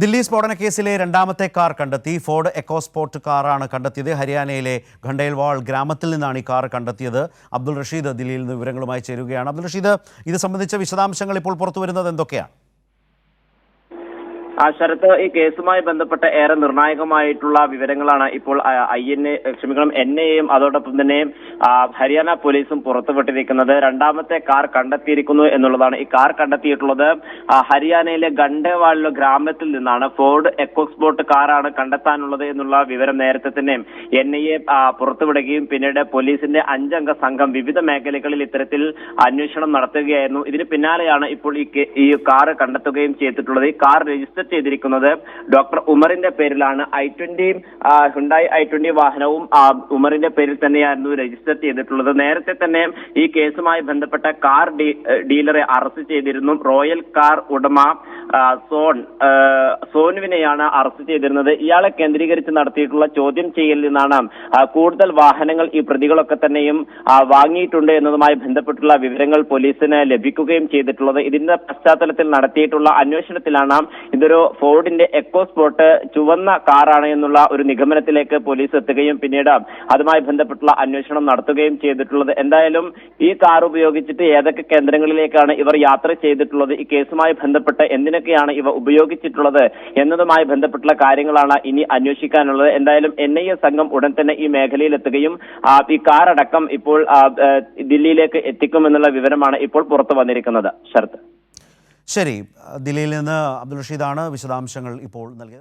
ദില്ലി സ്ഫോടന കേസിലെ രണ്ടാമത്തെ കാർ കണ്ടെത്തി. ഫോർഡ് എക്കോസ്പോർട്ട് കാറാണ് കണ്ടെത്തിയത്. ഹരിയാനയിലെ ഖണ്ടേൽവാൾ ഗ്രാമത്തിൽ നിന്നാണ് ഈ കാർ കണ്ടെത്തിയത്. അബ്ദുൾ റഷീദ് ദില്ലിയിൽ നിന്ന് വിവരങ്ങളുമായി ചേരുകയാണ്. അബ്ദുൾ റഷീദ് ഇത് സംബന്ധിച്ച വിശദാംശങ്ങൾ ഇപ്പോൾ പുറത്തു വരുന്നത് എന്തൊക്കെയാണ്? ശരത്ത് ഈ കേസുമായി ബന്ധപ്പെട്ട ഏറെ നിർണായകമായിട്ടുള്ള വിവരങ്ങളാണ് ഇപ്പോൾ ഐ എൻ എ ക്ഷമിക്കണം എൻ എയും അതോടൊപ്പം തന്നെ ഹരിയാന പോലീസും പുറത്തുവിട്ടിരിക്കുന്നത്. രണ്ടാമത്തെ കാർ കണ്ടെത്തിയിരിക്കുന്നു എന്നുള്ളതാണ്. ഈ കാർ കണ്ടെത്തിയിട്ടുള്ളത് ഹരിയാനയിലെ ഗണ്ടേവാളിലെ ഗ്രാമത്തിൽ നിന്നാണ്. ഫോർഡ് എക്കോസ്പോർട്ട് കാറാണ് കണ്ടെത്താനുള്ളത് എന്നുള്ള വിവരം നേരത്തെ തന്നെ എൻ ഐ എ പുറത്തുവിടുകയും പിന്നീട് പോലീസിന്റെ അഞ്ചംഗ സംഘം വിവിധ മേഖലകളിൽ ഇത്തരത്തിൽ അന്വേഷണം നടത്തുകയായിരുന്നു. ഇതിന് പിന്നാലെയാണ് ഇപ്പോൾ ഈ കാർ കണ്ടെത്തുകയും ചെയ്തിട്ടുള്ളത്. ഈ കാർ രജിസ്റ്റർ ചെയ്തിരിക്കുന്നത്. ഡോക്ടർ ഉമറിന്റെ പേരിലാണ് i twenty Hyundai i twenty വാഹനവും ഉമറിന്റെ പേരിൽ തന്നെയായിരുന്നു രജിസ്റ്റർ ചെയ്തിട്ടുള്ളത്. നേരത്തെ തന്നെ ഈ കേസുമായി ബന്ധപ്പെട്ട കാർ ഡീലറെ അറസ്റ്റ് ചെയ്തിരുന്നു. റോയൽ കാർ ഉടമ സോൺ സോനുവിനെയാണ് അറസ്റ്റ് ചെയ്തിരുന്നത്. ഇയാളെ കേന്ദ്രീകരിച്ച് നടത്തിയിട്ടുള്ള ചോദ്യം ചെയ്യലിൽ നിന്നാണ് കൂടുതൽ വാഹനങ്ങൾ ഈ പ്രതികളൊക്കെ തന്നെയും വാങ്ങിയിട്ടുണ്ട് എന്നതുമായി ബന്ധപ്പെട്ടുള്ള വിവരങ്ങൾ പോലീസിന് ലഭിക്കുകയും ചെയ്തിട്ടുള്ളത്. ഇതിന്റെ പശ്ചാത്തലത്തിൽ നടത്തിയിട്ടുള്ള അന്വേഷണത്തിലാണ് ഇതൊരു ഫോർഡിന്റെ എക്കോ സ്പോട്ട് ചുവന്ന കാറാണ് എന്നുള്ള ഒരു നിഗമനത്തിലേക്ക് പോലീസ് എത്തുകയും പിന്നീട് അതുമായി ബന്ധപ്പെട്ടുള്ള അന്വേഷണം നടത്തുകയും ചെയ്തിട്ടുള്ളത്. എന്തായാലും ഈ കാർ ഉപയോഗിച്ചിട്ട് ഏതൊക്കെ കേന്ദ്രങ്ങളിലേക്കാണ് ഇവർ യാത്ര ചെയ്തിട്ടുള്ളത് ഈ കേസുമായി ബന്ധപ്പെട്ട് എന്തിനൊക്കെയാണ് ഇവ ഉപയോഗിച്ചിട്ടുള്ളത് എന്നതുമായി ബന്ധപ്പെട്ടുള്ള കാര്യങ്ങളാണ് ഇനി അന്വേഷിക്കാനുള്ളത്. എന്തായാലും എൻ ഐ എ സംഘം ഉടൻ തന്നെ ഈ മേഖലയിൽ എത്തുകയും ഈ കാർ അടക്കം ഇപ്പോൾ ദില്ലിയിലേക്ക് എത്തിക്കുമെന്നുള്ള വിവരമാണ് ഇപ്പോൾ പുറത്തു വന്നിരിക്കുന്നത്. ശരത്. ശരി ദില്ലിയിൽ നിന്ന് അബ്ദുൾ റഷീദാണ് വിശദാംശങ്ങൾ ഇപ്പോൾ നൽകിയത്.